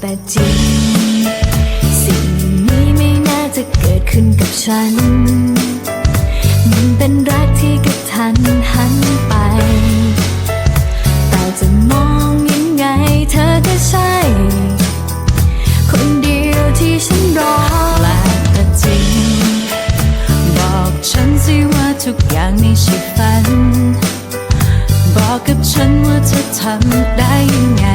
แต่จริง สิ่งนี้ไม่น่าจะเกิดขึ้นกับฉัน มันเป็นรักที่กระทันหันไป แต่จะมองยังไงเธอก็ใช่ คนเดียวที่ฉันรอแลกแต่จริง บอกฉันสิว่าทุกอย่างไม่ใช่ฝัน บอกกับฉันว่าเธอทำได้ยังไง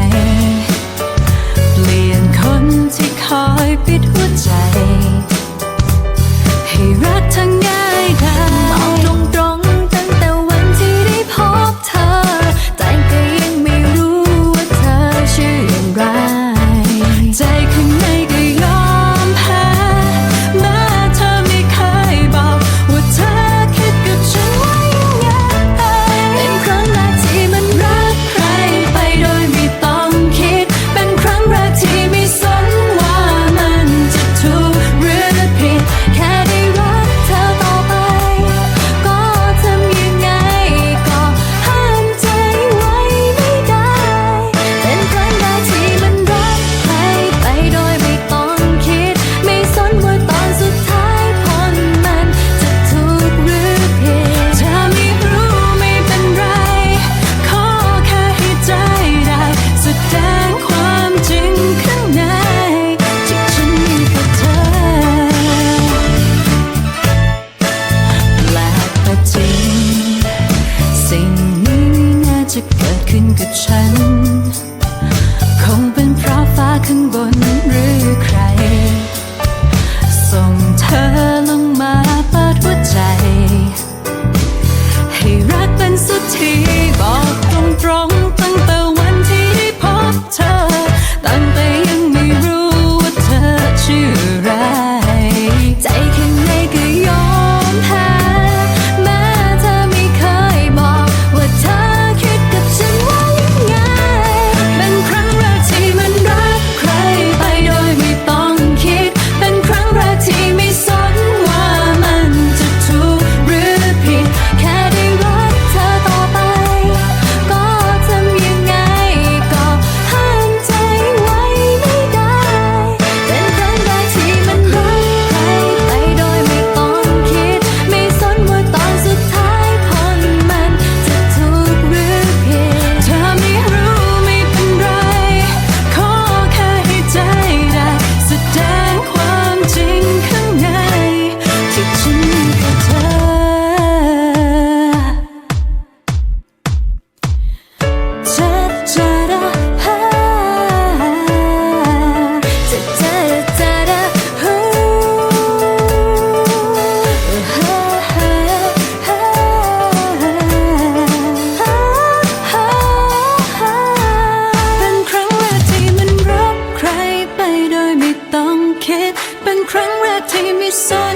ขึ้นกับฉัน crying, crying, red, taking me so